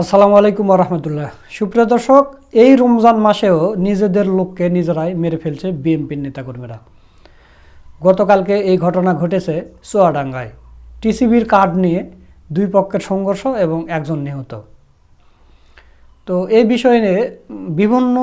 আসসালামু আলাইকুম রহমতুল্লাহ। সুপ্রিয় দর্শক, এই রমজান মাসেও নিজেদের লোককে নিজেরাই মেরে ফেলছে বিএনপির নেতাকর্মীরা। গতকালকে এই ঘটনা ঘটেছে চুয়াডাঙ্গায়। টিসিবির কার্ড নিয়ে দুই পক্ষের সংঘর্ষ এবং একজন নিহত। তো এই বিষয়ে নিয়ে বিভিন্ন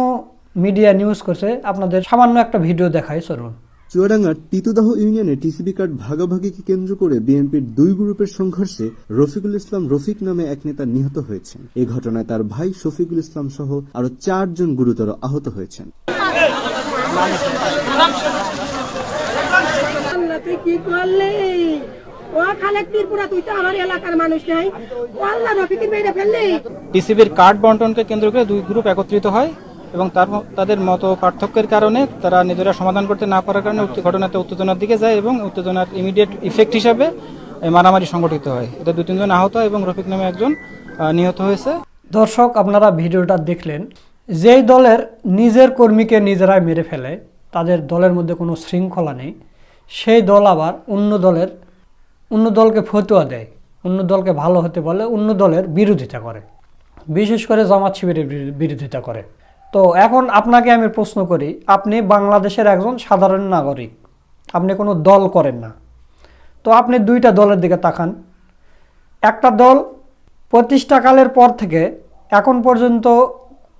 মিডিয়া নিউজ করছে। আপনাদের সামান্য একটা ভিডিও দেখায় চলুন। চুয়াডাঙ্গার তিতুদাহ ইউনিয়নে টিসিবি কার্ড ভাগাভাগিকে কেন্দ্র করে বিএনপির দুই গ্রুপের সংঘর্ষে রফিকুল ইসলাম রফিক নামে এক নেতা নিহত হয়েছেন। এই ঘটনায় তার ভাই শফিকুল ইসলাম সহ আরও চারজন গুরুতর আহত হয়েছেন। কি করলি? ও খালেক ত্রিপুরা তুই তো আমার এলাকার মানুষ নাই। ও আল্লাহ রফিকের মেয়েরা ফেললি। টিসিবির কার্ড বন্টনকে কেন্দ্র করে দুই গ্রুপ একত্রিত হয়। এবং তার তাদের মত পার্থক্যের কারণে তারা নিজেরা সমাধান করতে না পারার কারণে ঘটনাতে উত্তেজনার দিকে যায় এবং উত্তেজনার ইমিডিয়েট ইফেক্ট হিসাবে মারামারি সংগঠিত হয়। এতে দু তিনজন আহত এবং রফিক নামে একজন নিহত হয়েছে। দর্শক, আপনারা ভিডিওটা দেখলেন, যেই দলের নিজের কর্মীকে নিজেরাই মেরে ফেলে, তাদের দলের মধ্যে কোনো শৃঙ্খলা নেই, সেই দল আবার অন্য দলের, অন্য দলকে ফতুয়া দেয়, অন্য দলকে ভালো হতে বলে অন্য দলের বিরোধিতা করে। বিশেষ করে জামাত শিবিরের বিরো- বিরোধিতা করে। তো এখন আপনাকে আমি প্রশ্ন করি, আপনি বাংলাদেশের একজন সাধারণ নাগরিক, আপনি কোনো দল করেন না। তো আপনি দুইটা দলের দিকে তাকান। একটা দল প্রতিষ্ঠাকালের পর থেকে এখন পর্যন্ত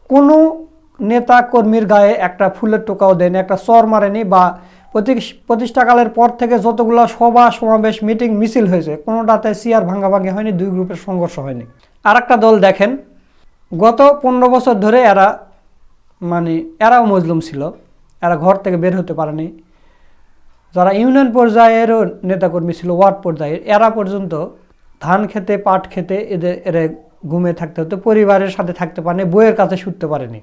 কোনো নেতা কর্মীর গায়ে একটা ফুলের টোকাও দেয়নি, একটা চর মারেনি বা প্রতি- প্রতিষ্ঠাকালের পর থেকে যতগুলো সভা, সমাবেশ, মিটিং, মিছিল হয়েছে, কোনোটাতে চেয়ার ভাঙাভাঙি হয়নি, দুই গ্রুপের সংঘর্ষ হয়নি। আর একটা দল দেখেন, গত পনেরো বছর ধরে এরা মানে এরাও মজলুম ছিল। এরা ঘর থেকে বের হতে পারেনি। যারা ইউনিয়ন পর্যায়েরও নেতাকর্মী ছিল, ওয়ার্ড পর্যায়ের, এরা পর্যন্ত ধান খেতে, পাট খেতে এদের, এরা ঘুমে থাকতে হতো, পরিবারের সাথে থাকতে পারেনি বইয়ের কাছে শুতে পারেনি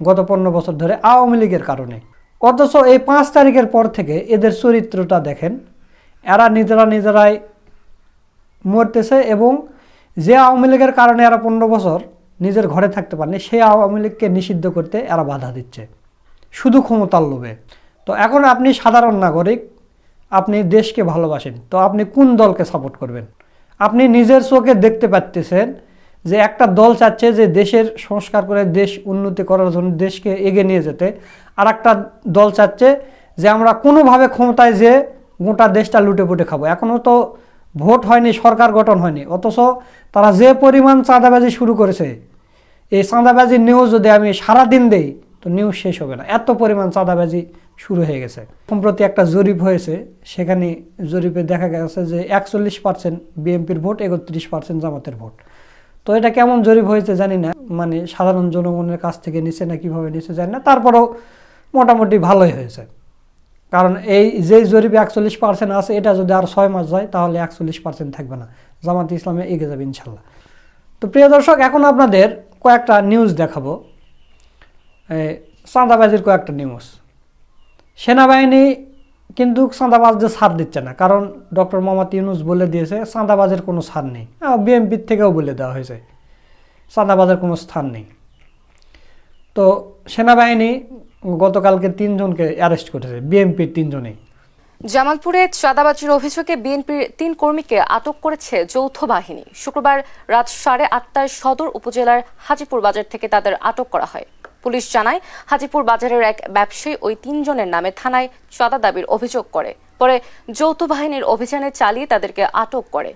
গত পনেরো বছর ধরে আওয়ামী লীগের কারণে। অথচ এই পাঁচ তারিখের পর থেকে এদের চরিত্রটা দেখেন, এরা নিজেরা নিজেরাই মরতেছে এবং যে আওয়ামী লীগের কারণে এরা পনেরো বছর নিজের ঘরে থাকতে পারেনি সেই আওয়ামী লীগকে নিষিদ্ধ করতে এরা বাধা দিচ্ছে। শুধু ক্ষমতার লোভে। তো এখন আপনি সাধারণ নাগরিক, আপনি দেশকে ভালোবাসেন, তো আপনি কোন দলকে সাপোর্ট করবেন? আপনি নিজের চোখে দেখতে পাচ্তেছেন যে একটা দল চাচ্ছে যে দেশের সংস্কার করে, দেশ উন্নতি করার জন্য দেশকে এগিয়ে নিয়ে যেতে আর একটা দল চাচ্ছে যে আমরা কোনোভাবে ক্ষমতায় যে গোটা দেশটা লুটে পুটে খাব। এখনও তো ভোট হয়নি, সরকার গঠন হয়নি, অথচ তারা যে পরিমাণ চাঁদাবাজি শুরু করেছে এই চাঁদাবাজির নিউজ যদি আমি সারা দিন দেই, তো নিউজ শেষ হবে না। এত পরিমাণ চাঁদাবাজি শুরু হয়ে গেছে। সম্প্রতি একটা জরিপ হয়েছে, সেখানে জরিপে দেখা গেছে যে একচল্লিশ পার্সেন্ট বিএনপির ভোট, একত্রিশ পার্সেন্ট জামাতের ভোট। তো এটা কেমন জরিপ হয়েছে জানি না মানে সাধারণ জনগণের কাছ থেকে নিচে না, কীভাবে নিচে জানি না। তারপরেও মোটামুটি ভালোই হয়েছে। কারণ এই যে জরিপে একচল্লিশ পার্সেন্ট আছে, এটা যদি আর ছয় মাস যায়, তাহলে একচল্লিশ পার্সেন্ট থাকবে না। জামাত ইসলামে এগিয়ে যাবে ইনশাল্লাহ। তো প্রিয় দর্শক, এখন আপনাদের কয়েকটা নিউজ দেখাবো। চাঁদাবাজির কয়েকটা নিউজ সেনাবাহিনী কিন্তু চাঁদাবাজদের ছাড় দিচ্ছে না, কারণ ডক্টর মোহাম্মদ ইউনুস বলে দিয়েছে, চাঁদাবাজের কোনো ছাড় নেই। বিএমপির থেকেও বলে দেওয়া হয়েছে, চাঁদাবাজের কোনো স্থান নেই। তো সেনাবাহিনী গতকালকে তিনজনকে অ্যারেস্ট করেছে বিএমপির তিনজনেই। জামালপুরে চাঁদাবাজির অভিযোগে বিএনপির তিন কর্মীকে আটক করেছে যৌথ বাহিনী। শুক্রবার রাত সাড়ে আটটায় সদর উপজেলার হাজিপুর বাজার থেকে তাদের আটক করা হয়। পুলিশ জানায় হাজিপুর বাজারের এক ব্যবসায়ী ওই তিনজনের নামে থানায় চাঁদা দাবির অভিযোগ করে। পরে যৌথ বাহিনীর অভিযানে চালিয়ে তাদেরকে আটক করে।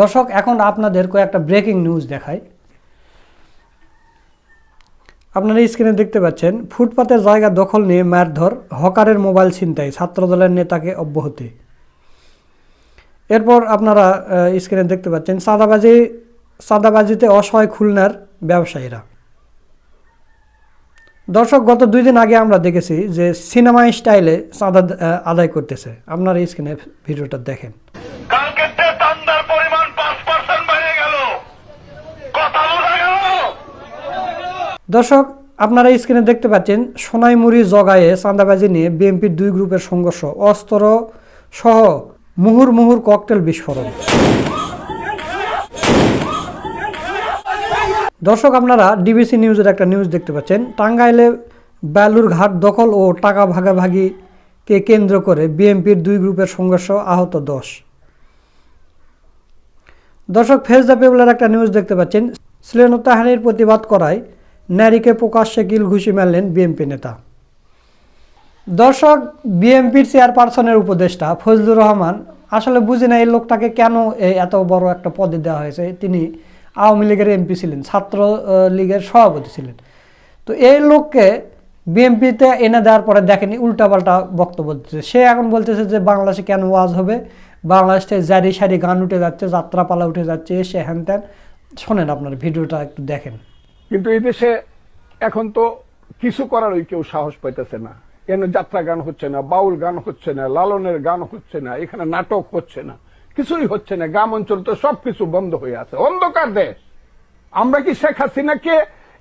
দর্শক, এখন আপনাদের কয়েকটা ব্রেকিং নিউজ দেখায় আপনারা স্ক্রিনে দেখতে পাচ্ছেন, ফুটপাতের জায়গা দখল নিয়ে মারধর, হকারের মোবাইল ছিনতাই, ছাত্রদলের নেতাকে অব্যাহতি। এরপর আপনারা স্ক্রিনে দেখতে পাচ্ছেন, চাঁদাবাজি, চাঁদাবাজিতে অসহায় খুলনার ব্যবসায়ীরা। দর্শক গত দুই দিন আগে আমরা দেখেছি যে সিনেমা স্টাইলে চাঁদা আদায় করতেছে। আপনারা স্ক্রিনে ভিডিওটা দেখেন। দর্শক আপনারা স্ক্রিনে দেখতে পাচ্ছেন সোনাইমুড়ি জগায়ে চাঁদাবাজি নিয়ে বিএনপির দুই গ্রুপের সংঘর্ষ অস্ত্র সহ মুহুর মুহুর ককটেল বিস্ফোরণ। দর্শক, আপনারা ডিবিসি নিউজের একটা নিউজ দেখতে পাচ্ছেন। টাঙ্গাইলে বেলুর ঘাট দখল ও টাকা ভাগাভাগিকে কেন্দ্র করে বিএনপির দুই গ্রুপের সংঘর্ষ আহত দশ। দর্শক ফেস দ্য পেবলের একটা নিউজ দেখতে পাচ্ছেন। শ্লীলতাহানির প্রতিবাদ করায় নারীকে প্রকাশ্যে কিল ঘুষি মারলেন বিএনপি নেতা। দর্শক, বিএনপির চেয়ারপারসনের উপদেষ্টা ফজলুর রহমান আসলে বুঝি না এই লোকটাকে কেন এত বড় একটা পদে দেওয়া হয়েছে। তিনি আওয়ামী লীগের এমপি ছিলেন, ছাত্র লীগের সভাপতি ছিলেন। তো এই লোককে বিএনপিতে এনে দেওয়ার পরে দেখেনি, উল্টাপাল্টা বক্তব্য দিচ্ছে। সে এখন বলতেছে যে, বাংলাদেশে কেন ওয়াজ হবে? বাংলাদেশ জারি সারি গান উঠে যাচ্ছে, যাত্রাপালা উঠে যাচ্ছে সে হ্যান ত্যান শোনেন আপনার ভিডিওটা, একটু দেখেন। কিন্তু এই দেশে এখন তো কিছু করারই কেউ সাহস পাইতেছে না। কেন যাত্রা গান হচ্ছে না, বাউল গান হচ্ছে না, লালনের গান হচ্ছে না, এখানে নাটক হচ্ছে না। কিছুই হচ্ছে না, গ্রাম অঞ্চল তো সবকিছু বন্ধ হয়ে আছে। অন্ধকার দেশ। আমরা কি শেখ হাসিনাকে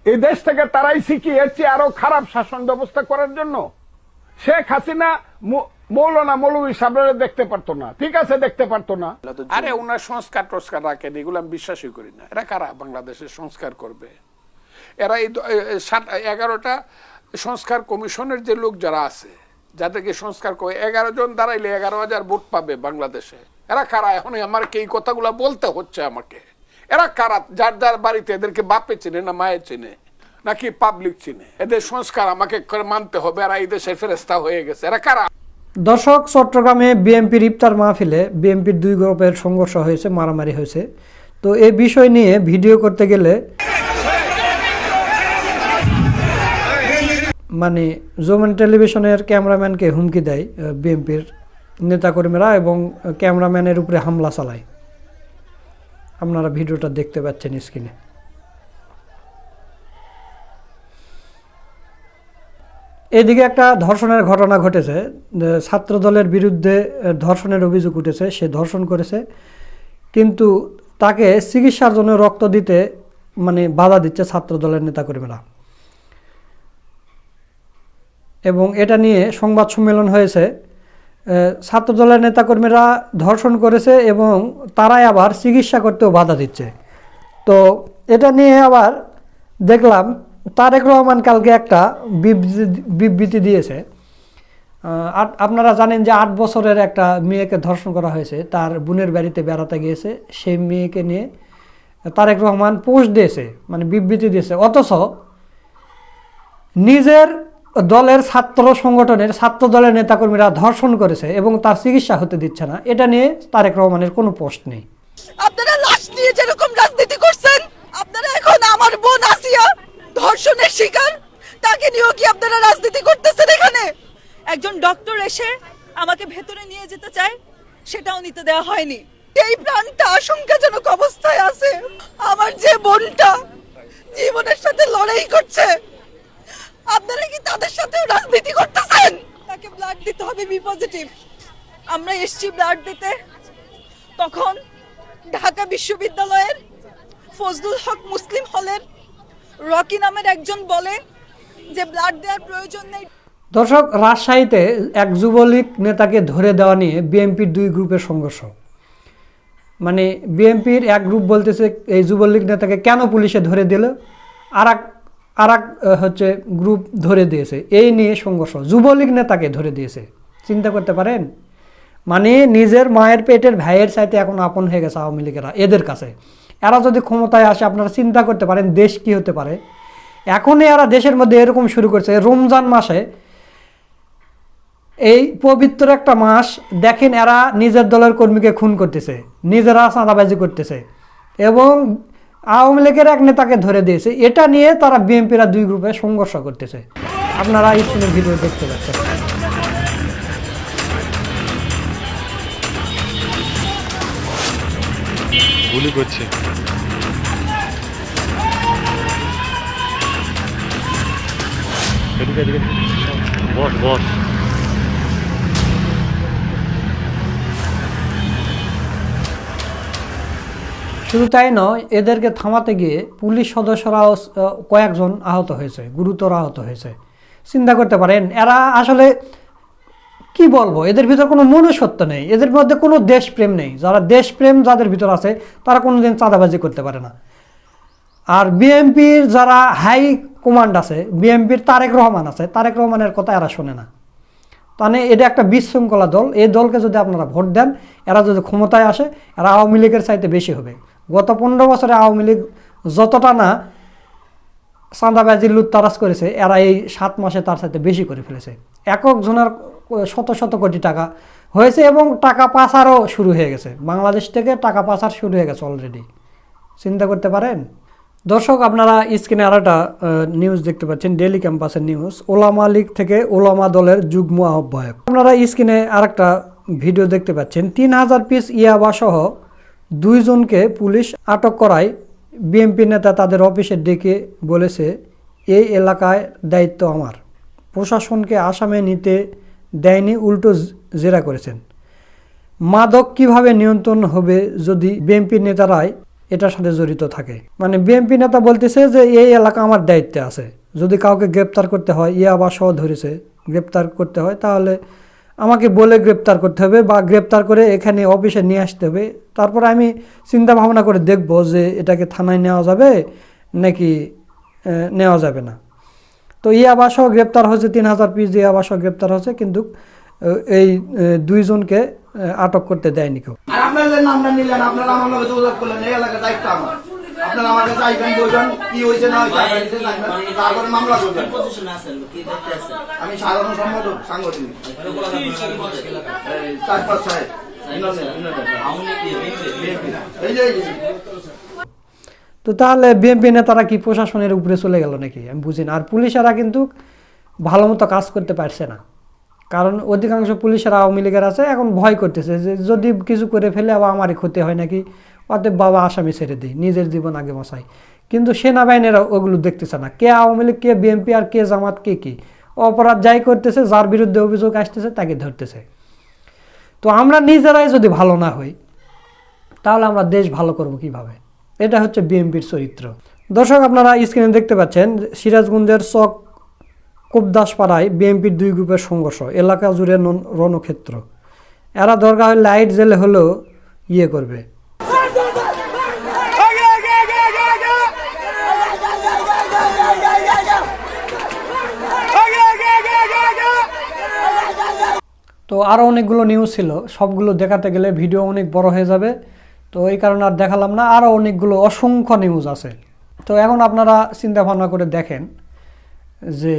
এই দেশ থেকে তারাই শিখিয়ে এসছি আরও খারাপ শাসন ব্যবস্থা করার জন্য? শেখ হাসিনা মৌলানা মৌলভী সাহেবরা দেখতে পারতো না। ঠিক আছে, দেখতে পারতো না। আরে ওনার সংস্কার টস্কার রাখেন, এগুলো আমি বিশ্বাসই করি না। এরা কারা বাংলাদেশের সংস্কার করবে? এরা এই এগারোটা সংস্কার কমিশনের যে লোক যারা আছে, যাদেরকে সংস্কার করে এগারো জন দাঁড়াইলে এগারো হাজার ভোট পাবে বাংলাদেশে। এরা কারা? এখন আমার এই কথাগুলো বলতে হচ্ছে আমাকে? এরা কারা? যার যার বাড়িতে এদেরকে বাপে চেনে না মায়ে চেনে, নাকি পাবলিক চিনে? এদের সংস্কার আমাকে মানতে হবে, এরা এই দেশের ফেরেস্তা হয়ে গেছে। এরা কারা? দর্শক, চট্টগ্রামে বিএনপির ইফতার মাহফিলে বিএনপির দুই গ্রুপের সংঘর্ষ হয়েছে, মারামারি হয়েছে। তো এই বিষয় নিয়ে ভিডিও করতে গেলে মানে জোমেন টেলিভিশনের ক্যামেরাম্যানকে হুমকি দেয় বিএনপির নেতাকর্মীরা এবং ক্যামেরাম্যানের উপরে হামলা চালায়। আপনারা ভিডিওটা দেখতে পাচ্ছেন স্ক্রিনে। এদিকে একটা ধর্ষণের ঘটনা ঘটেছে। ছাত্র দলের বিরুদ্ধে ধর্ষণের অভিযোগ উঠেছে, সে ধর্ষণ করেছে। কিন্তু তাকে চিকিৎসার জন্য রক্ত দিতে মানে বাধা দিচ্ছে ছাত্র দলের নেতাকর্মীরা। এবং এটা নিয়ে সংবাদ সম্মেলন হয়েছে। আহ, ছাত্র দলের নেতাকর্মীরা ধর্ষণ করেছে এবং তারাই আবার চিকিৎসা করতেও বাধা দিচ্ছে। তো এটা নিয়ে আবার দেখলাম তারেক রহমান কালকে একটা বিবৃতি- দিয়েছে। আপনারা জানেন যে আট বছরের একটা মেয়েকে ধর্ষণ করা হয়েছে তার বোনের বাড়িতে বেড়াতে গিয়েছে। সেই মেয়েকে নিয়ে তারেক রহমান পোস্ট দিয়েছে মানে বিবৃতি দিয়েছে। অথচ নিজের দলের ছাত্র সংগঠনের ছাত্র দলের নেতাকর্মীরা ধর্ষণ করেছে এবং তার চিকিৎসা হতে দিচ্ছে না। এটা নিয়ে তারেক রহমানের কোনো পোস্ট নেই। আপনারা লাশ নিয়ে যেরকম রাজনীতি করছেন, আপনারা এখন আমার বোন আসিয়া ধর্ষণের শিকার, তাকে নিয়েও কি আপনারা রাজনীতি করতেছেন এখানে? একজন ডক্টর এসে আমাকে ভেতরে নিয়ে যেতে চায়, সেটাও নিতে দেওয়া হয়নি। এই প্রাণটা আশঙ্কাজনক অবস্থায় আছে। আমার যে বোনটা জীবনের সাথে লড়াই করছে, আপনারা কি রাজনীতি করতেছেন তাকে ব্লাড দিতে হবে বি পজিটিভ আমরা এসছি ব্লাড দিতে। তখন ঢাকা বিশ্ববিদ্যালয়ের ফজলুল হক মুসলিম হলের রকি নামের একজন বলে যে ব্লাড দেওয়ার প্রয়োজন নেই। দর্শক রাজশাহীতে এক যুবলীগ নেতাকে ধরে দেওয়া নিয়ে বিএনপির দুই গ্রুপের সংঘর্ষ। মানে বিএনপির এক গ্রুপ বলতেছে এই যুবলীগ নেতাকে কেন পুলিশে ধরে দিল? আর এক আর হচ্ছে গ্রুপ ধরে দিয়েছে। এই নিয়ে সংঘর্ষ। যুবলীগ নেতাকে ধরে দিয়েছে। চিন্তা করতে পারেন? মানে নিজের মায়ের পেটের ভাইয়ের সাথে এখন আপন হয়ে গেছে আওয়ামী লীগেরা, এদের কাছে। এরা যদি ক্ষমতায় আসে, আপনারা চিন্তা করতে পারেন দেশ কি হতে পারে। এখনই এরা দেশের মধ্যে এরকম শুরু করছে। রমজান মাসে এই পবিত্র একটা মাস, দেখেন এরা নিজের দলের কর্মীকে খুন করতেছে। নিজেরা চাঁদাবাজি করতেছে। এবং আওয়ামী লীগের এক নেতাকে ধরে দিয়েছে। এটা নিয়ে তারা বিএনপিরা দুই গ্রুপে সংঘর্ষ করতেছে। আপনারা স্ক্রিনের ভিডিও দেখতে পাচ্ছেন। গুলি করছে। বস বস। শুধু তাই নয়, এদেরকে থামাতে গিয়ে পুলিশ সদস্যরাও কয়েকজন আহত হয়েছে, গুরুতর আহত হয়েছে। চিন্তা করতে পারেন, এরা আসলে কি বলব? এদের ভিতর কোনো মনুষ্যত্ব নেই, এদের মধ্যে কোনো দেশপ্রেম নেই। যারা দেশপ্রেম যাদের ভিতর আছে, তারা কোনোদিন চাঁদাবাজি করতে পারে না। আর বিএনপির যারা হাই কমান্ড আছে, বিএনপির তারেক রহমান আছে, তারেক রহমানের কথা এরা শোনে না। মানে এটা একটা বিশৃঙ্খলা দল। এই দলকে যদি আপনারা ভোট দেন, এরা যদি ক্ষমতায় আসে, এরা আওয়ামী লীগের চাইতে বেশি হবে। গত পনেরো বছরে আওয়ামী লীগ যতটা না চাঁদাবাজি, লুটতারাজ করেছে, এরা এই সাত মাসে তার সাথে বেশি করে ফেলেছে। একক জনের শত শত কোটি টাকা হয়েছে এবং টাকা পাচারও শুরু হয়ে গেছে। বাংলাদেশ থেকে টাকা পাচার শুরু হয়ে গেছে অলরেডি চিন্তা করতে পারেন? দর্শক, আপনারা স্ক্রিনে আর একটা নিউজ দেখতে পাচ্ছেন ডেলি ক্যাম্পাসের নিউজ ওলামা লীগ থেকে ওলামা দলের যুগ্ম আহ্বায়ক। আপনারা স্ক্রিনে আর একটা ভিডিও দেখতে পাচ্ছেন। তিন হাজার পিস ইয়াবা সহ দুইজনকে পুলিশ আটক করায়। বিএনপি নেতা তাদের অফিসে ডেকে বলেছে, এই এলাকায় দায়িত্ব আমার। প্রশাসনকে আসামে নিতে দেয়নি, উল্টো জেরা করেছেন। মাদক কীভাবে নিয়ন্ত্রণ হবে যদি বিএনপি নেতারাই এটার সাথে জড়িত থাকে? মানে বিএনপি নেতা বলতেছে যে, এই এলাকা আমার দায়িত্বে আছে। যদি কাউকে গ্রেপ্তার করতে হয়, ইয়া বা সহ ধরেছে। গ্রেপ্তার করতে হয়, তাহলে আমাকে বলে গ্রেপ্তার করতে হবে বা গ্রেপ্তার করে এখানে অফিসে নিয়ে আসতে হবে। তারপরে আমি চিন্তা ভাবনা করে দেখব যে এটাকে থানায় নেওয়া যাবে নাকি নেওয়া যাবে না। তো ইয়াবা সহ গ্রেপ্তার হয়েছে, তিন হাজার পিস ইয়াবা সহ গ্রেপ্তার হয়েছে, কিন্তু এই দুইজনকে আটক করতে দেয়নি কেউ। নিলেন, আপনারা আমার দায়িত্ব আমার। আপনারা আমার কাছে বলবেন কি হয়েছে না হয়েছে মামলা করবেন। আমি সাধারণ সম্পাদক, সাংগঠনিক। চার পাঁচ সাহেব এই যে। তো তাহলে বিএনপি নেতারা কি প্রশাসনের উপরে চলে গেল নাকি? আমি বুঝি না। আর পুলিশেরা কিন্তু ভালো মতো কাজ করতে পারছে না। কারণ অধিকাংশ পুলিশেরা আওয়ামী লীগের আছে, এখন ভয় করতেছে যে যদি কিছু করে ফেলে আবার আমারই ক্ষতি হয় নাকি? অতএব বাবা আসামি ছেড়ে দিই, নিজের জীবন আগে মশাই কিন্তু সেনাবাহিনীরা ওগুলো দেখতেছে না। কে আওয়ামী লীগ, কে বিএনপি আর কে জামাত, কে কি? অপরাধ যাই করতেছে, যার বিরুদ্ধে অভিযোগ আসতেছে, তাকে ধরতেছে। তো আমরা নিজেরাই যদি ভালো না হই, তাহলে আমরা দেশ ভালো করব কীভাবে? এটা হচ্ছে বিএনপির চরিত্র। দর্শক, আপনারা স্ক্রিনে দেখতে পাচ্ছেন সিরাজগঞ্জের চক কুবদাসপাড়ায় বিএনপির দুই গ্রুপের সংঘর্ষ, এলাকা জুড়ে রণক্ষেত্র। এরা দরকার হয় লাইট জেলে হলেও ইয়ে করবে। আরও অনেকগুলো নিউজ ছিল, সবগুলো দেখাতে গেলে ভিডিও অনেক বড় হয়ে যাবে। তো এই কারণে আর দেখালাম না আরও অনেকগুলো অসংখ্য নিউজ আছে। তো এখন আপনারা চিন্তা ভাবনা করে দেখেন যে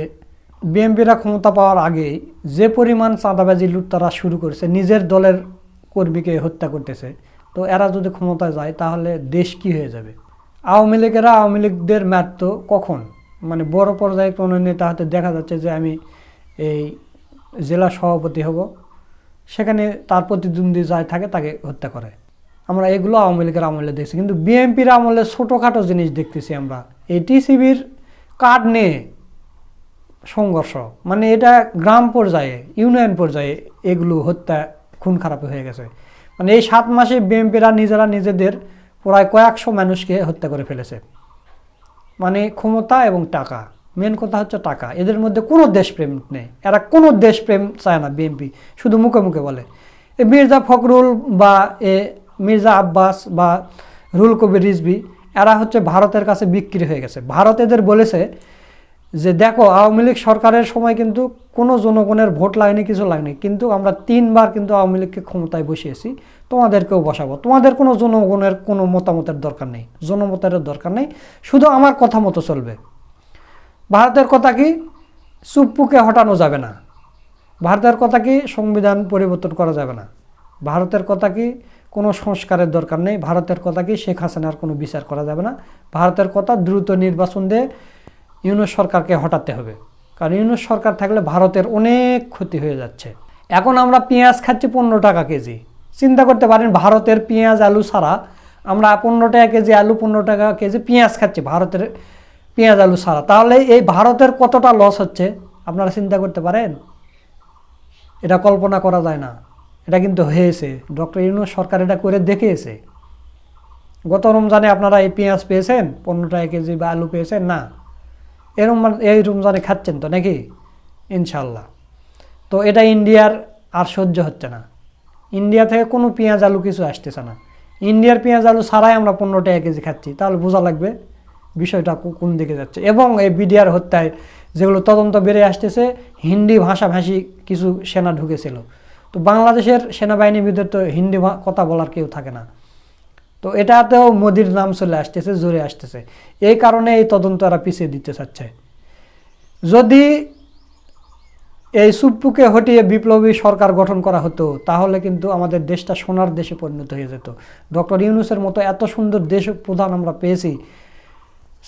বিএনপিরা ক্ষমতা পাওয়ার আগেই যে পরিমাণ চাঁদাবাজি লুট তারা শুরু করেছে, নিজের দলের কর্মীকে হত্যা করতেছে, তো এরা যদি ক্ষমতায় যায় তাহলে দেশ কি হয়ে যাবে? আওয়ামী লীগেরা আওয়ামী লীগদের ম্যাথ কখন? মানে বড় পর্যায়ে কোনো নেতা হাতে দেখা যাচ্ছে যে আমি এই জেলা সভাপতি হব সেখানে তার প্রতিদ্বন্দ্বী যায় থাকে তাকে হত্যা করে। আমরা এগুলো আওয়ামী লীগের আমলে দেখছি। কিন্তু বিএনপির আমলে ছোটোখাটো জিনিস দেখতেছি আমরা। এই টিসিবির কার্ড নিয়ে সংঘর্ষ। মানে এটা গ্রাম পর্যায়ে, ইউনিয়ন পর্যায়ে এগুলো হত্যা খুন খারাপ হয়ে গেছে। মানে এই সাত মাসে বিএনপিরা নিজেরা নিজেদের প্রায় কয়েকশো মানুষকে হত্যা করে ফেলেছে। মানে ক্ষমতা এবং টাকা। মেন কথা হচ্ছে টাকা। এদের মধ্যে কোনো দেশপ্রেম নেই। এরা কোনো দেশপ্রেম চায় না বিএনপি, শুধু মুখে মুখে বলে। এ মির্জা ফখরুল বা এ মির্জা আব্বাস বা রুল কবির রিজবি এরা হচ্ছে ভারতের কাছে বিক্রি হয়ে গেছে। ভারত এদের বলেছে যে, দেখো, আওয়ামী লীগ সরকারের সময় কিন্তু কোনো জনগণের ভোট লাগেনি কিছু লাগেনি কিন্তু আমরা তিনবার কিন্তু আওয়ামী লীগকে ক্ষমতায় বসিয়েছি। তোমাদেরকেও বসাবো। তোমাদের কোনো জনগণের কোনো মতামতের দরকার নেই। জনমতের দরকার নেই। শুধু আমার কথা মতো চলবে। ভারতের কথা কি? চুপ্পুকে হটানো যাবে না। ভারতের কথা কি? সংবিধান পরিবর্তন করা যাবে না। ভারতের কথা কি? কোনো সংস্কারের দরকার নেই। ভারতের কথা কি? শেখ হাসিনার কোনো বিচার করা যাবে না। ভারতের কথা দ্রুত নির্বাচন দিয়ে ইউনুস সরকারকে হটাতে হবে। কারণ ইউনুস সরকার থাকলে ভারতের অনেক ক্ষতি হয়ে যাচ্ছে। এখন আমরা পেঁয়াজ খাচ্ছি পনেরো টাকা কেজি। চিন্তা করতে পারেন, ভারতের পেঁয়াজ আলু ছাড়া আমরা পনেরো টাকা কেজি, আলু পনেরো টাকা কেজি পেঁয়াজ খাচ্ছি। ভারতের পেঁয়াজ আলু ছাড়া। তাহলে এই ভারতের কতটা লস হচ্ছে? আপনারা চিন্তা করতে পারেন? এটা কল্পনা করা যায় না। এটা কিন্তু হয়েছে। ডক্টর ইউনুস সরকার এটা করে দেখিয়েছে। গত রমজানে আপনারা এই পেঁয়াজ পেয়েছেন? পনেরো টাকা কেজি বা আলু পেয়েছেন? না। এই রমজান, এই রমজানে খাচ্ছেন তো নাকি? ইনশাল্লাহ তো এটা ইন্ডিয়ার আর সহ্য হচ্ছে না। ইন্ডিয়া থেকে কোনো পেঁয়াজ আলু কিছু আসতেছে না। ইন্ডিয়ার পেঁয়াজ আলু ছাড়াই আমরা পনেরো টাকা কেজি খাচ্ছি। তাহলে বোঝা লাগবে বিষয়টা কোন দিকে যাচ্ছে? এবং এই বিডিআর হত্যায় যেগুলো তদন্ত বেড়ে আসতেছে, হিন্দি ভাষাভাষী কিছু সেনা ঢুকেছিল। তো বাংলাদেশের সেনাবাহিনীর ভিতরে তো হিন্দি কথা বলার কেউ থাকে না। তো এটাতেও মোদির নাম চলে আসতেছে, জোরে আসতেছে। এই কারণে এই তদন্ত এরা পিছিয়ে দিতে চাচ্ছে। যদি এই সুপ্পুকে হটিয়ে বিপ্লবী সরকার গঠন করা হতো, তাহলে কিন্তু আমাদের দেশটা সোনার দেশে পরিণত হয়ে যেত। ডক্টর ইউনুসের মতো এত সুন্দর দেশ প্রধান আমরা পেয়েছি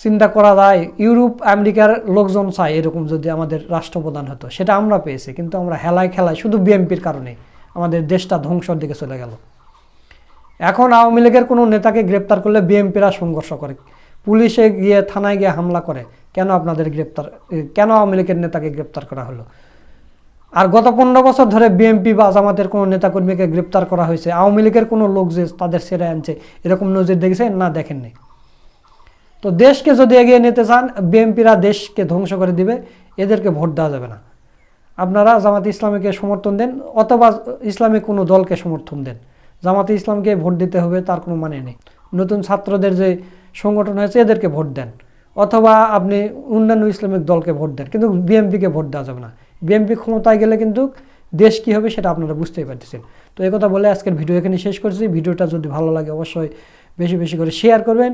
চিন্তা করা যায়, ইউরোপ, আমেরিকার লোকজন চায় এরকম যদি আমাদের রাষ্ট্রপ্রধান হতো। সেটা আমরা পেয়েছি, কিন্তু আমরা হেলায় খেলায় শুধু বিএনপির কারণে আমাদের দেশটা ধ্বংসর দিকে চলে গেল। এখন আওয়ামী লীগের কোনো নেতাকে গ্রেপ্তার করলে বিএনপিরা সংঘর্ষ করে। পুলিশে গিয়ে থানায় গিয়ে হামলা করে। কেন আপনাদের গ্রেপ্তার কেন আওয়ামী লীগের নেতাকে গ্রেপ্তার করা হলো? আর গত পনেরো বছর ধরে বিএনপি বা জামাতের কোনো নেতাকর্মীকে গ্রেপ্তার করা হয়েছে। আওয়ামী লীগের কোনো লোক যে তাদের সেরে আনছে, এরকম নজির দেখেছে না দেখেননি? তো দেশকে যদি এগিয়ে নিতে চান, বিএনপিরা দেশকে ধ্বংস করে দিবে, এদেরকে ভোট দেওয়া যাবে না। আপনারা জামাতে ইসলামীকে সমর্থন দেন, অথবা ইসলামিক কোনো দলকে সমর্থন দেন। জামাতে ইসলামকে ভোট দিতে হবে, তার কোনো মানে নেই। নতুন ছাত্রদের যে সংগঠন হয়েছে, এদেরকে ভোট দেন। অথবা আপনি অন্যান্য ইসলামিক দলকে ভোট দেন, কিন্তু বিএনপিকে ভোট দেওয়া যাবে না। বিএনপি ক্ষমতায় গেলে কিন্তু দেশ কী হবে, সেটা আপনারা বুঝতেই পারতেছেন। তো কথা বলে আজকের ভিডিও এখানে শেষ করছি। ভিডিওটা যদি ভালো লাগে, অবশ্যই বেশি বেশি করে শেয়ার করবেন।